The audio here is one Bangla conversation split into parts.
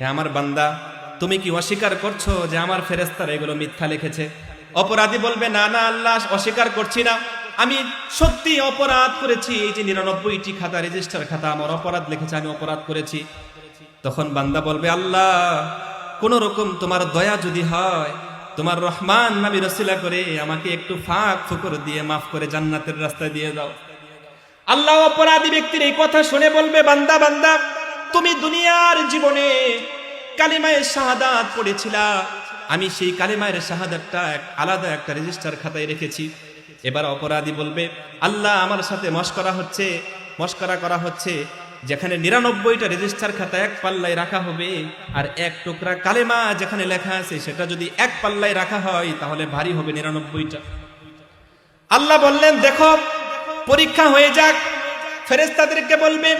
হে আমার বান্দা, তুমি কি অস্বীকার করছ যে আমার ফেরেস্তারা এগুলো মিথ্যা লিখেছে? অপরাধী বলবে, না না, আল্লাহ, অস্বীকার করছি না। আমি সত্যি অপরাধ করেছি। এই যে নিরানব্বইটি খাতা রেজিস্টার খাতা, আমার অপরাধ লিখেছে, আমি অপরাধ করেছি। তখন বান্দা বলবে, আল্লাহ, কোন রকম তোমার দয়া যদি হয়, তোমার রহমান নাবি রসিলা করে আমাকে একটু ফাঁক ফুকর দিয়ে মাফ করে জান্নাতের রাস্তায় দিয়ে দাও। আল্লাহ অপরাধী ব্যক্তির এই কথা শুনে বলবে, বান্দা বান্দা তুমি দুনিয়ার জীবনে কালিমায়ের শাহাদাত পড়েছিলা। আমি সেই কালিমায়ের শাহাদাতটা এক আলাদা একটা রেজিস্টার খাতায় রেখেছি। এবার অপরাধী বলবে, আল্লাহ আমার সাথে মস্করা হচ্ছে, মস্করা করা হচ্ছে, যেখানে নিরানব্বইটা রেজিস্টার খাতা এক পাল্লায় রাখা হবে আর এক টুকরা কালেমা যেখানে লেখা আছে, সেটা যদি এক পাল্লায় রাখা হয়, তাহলে ভারী হবে নিরানব্বইটা। আল্লাহ বললেন, দেখো, পরীক্ষা হয়ে যাক। ফেরেস্তাদেরকে বলবে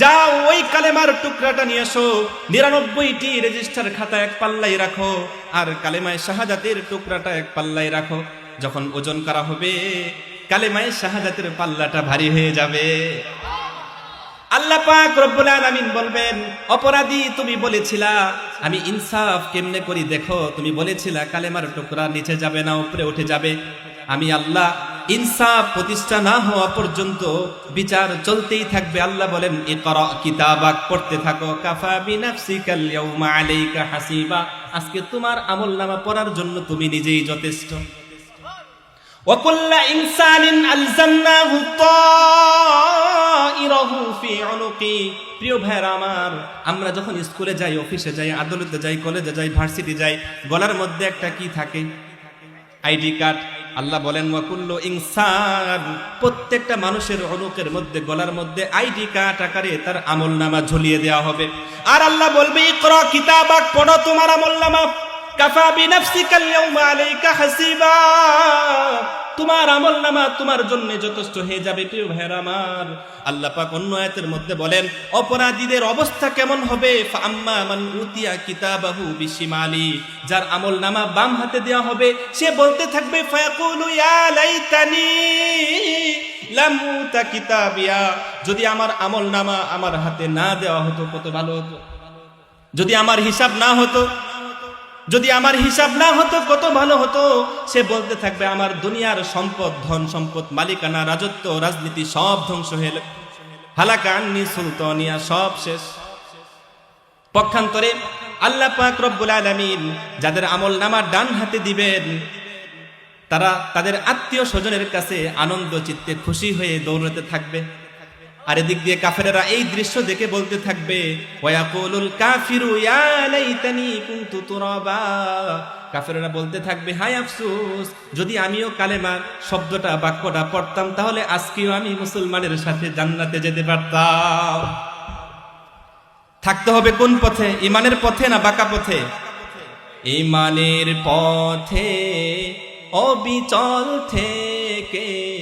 যাও, ওই কালেমার টুকরাটা নিয়ে এসো। নিরানব্বইটি রেজিস্টার খাতা এক পাল্লাই রাখো, আর কালেমায় শাহাজাতের টুকরাটা এক পাল্লাই রাখো। যখন ওজন করা হবে, কালেমায় শাহাজাতের পাল্লাটা ভারী হয়ে যাবে। আল্লাহ পাক রব্বুল আলামিন বলবেন, অপরাধী তুমি বলেছিলা, আমি ইনসাফ কেমনে করি দেখো? তুমি বলেছিলা, কালেমার টুকরা নিচে যাবে না, উপরে উঠে যাবে। আমি আল্লাহ ইনসাফ প্রতিষ্ঠা না হওয়া পর্যন্ত বিচার চলতেই থাকবে আল্লাহ বলেন ইকরা কিতাবাক পড়তে থাকো কাফা বিনাফসিকাল ইয়াউমা আলাইকা হাসিবা আজকে তোমার আমলনামা পড়ার জন্য তুমি নিজেই যথেষ্ট وكل إنسان ألزمناه طائره في عنقه প্রিয় ভাইয়ের আমার আমরা যখন স্কুলে যাই অফিসে যাই আদালতে যাই কলেজে যাই ভার্সিটি যাই গলার মধ্যে একটা কি থাকে আইডি কার্ড আল্লাহ বলেন ওয়াকুল্লু ইনসান। প্রত্যেকটা মানুষের অনুকের মধ্যে, গলার মধ্যে আইডি কার্ড আকারে তার আমল নামা ঝুলিয়ে দেওয়া হবে। আর আল্লাহ বলবে, ইকরা কিতাবাক, পড়ো তোমার আমল নামা কাফা বিনাফসিকা আল-ইয়াউমা আলাইকা হাসিবা। তোমার আমল নামা তোমার জন্য যথেষ্ট হয়ে যাবে, প্রিয় ভাইয়ের আমার। আল্লাহ পাক অন্য আয়াতের মধ্যে বলেন, অপরাধীদের অবস্থা কেমন হবে? আম্মা মান উতিয়া কিতাবাহু বিশিমালি। যার আমল নামা বাম হাতে দেওয়া হবে, সে বলতে থাকবে, ফায়াকুলু ইয়া লাইতানি লাম উতা কিতাবিয়া। যদি আমার আমল নামা আমার হাতে না দেওয়া হতো, কত ভালো হতো। যদি আমার হিসাব না হতো যদি আমার হিসাব না হতো, কত ভালো হতো। সে বলতে থাকবে, আমার দুনিয়ার সম্পদ, ধন সম্পদ, মালিকানা, রাজত্ব, রাজনীতি সব ধ্বংস হয়ে হালাকা আন্নি সুলতানিয়া, সব শেষ। পক্ষান্তরে আল্লাহ পাক রব্বুল আলামিন যাদের আমল নামার ডান হাতে দিবেন, তারা তাদের আত্মীয় স্বজনের কাছে আনন্দ, চিত্তে খুশি হয়ে দৌড়তে থাকবে। আর এদিক দিয়ে কাফেরেরা এই দৃশ্য দেখে বলতে থাকবে কাফিরু বলতে থাকবে, হায় আফসোস, যদি আমিও কালেমা শব্দটা, বাক্যটা পড়তাম, তাহলে আজকেও আমি মুসলমানের সাথে জান্নাতে যেতে পারতাম। থাকতে হবে কোন পথে? ইমানের পথে না বাঁকা পথে? ইমানের পথে, অবিচল থেকে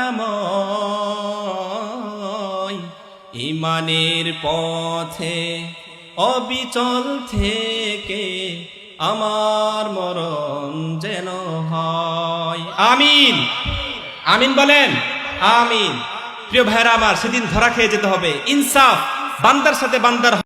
ইমানের পথে অবিচল থেকে আমার মরণ যেন হয়। আমিন। আমিন বলেন। আমিন। প্রিয় ভাইরা আমার, সেদিন ধরা খেয়ে যেতে হবে। ইনসাফ বান্দার সাথে বান্দার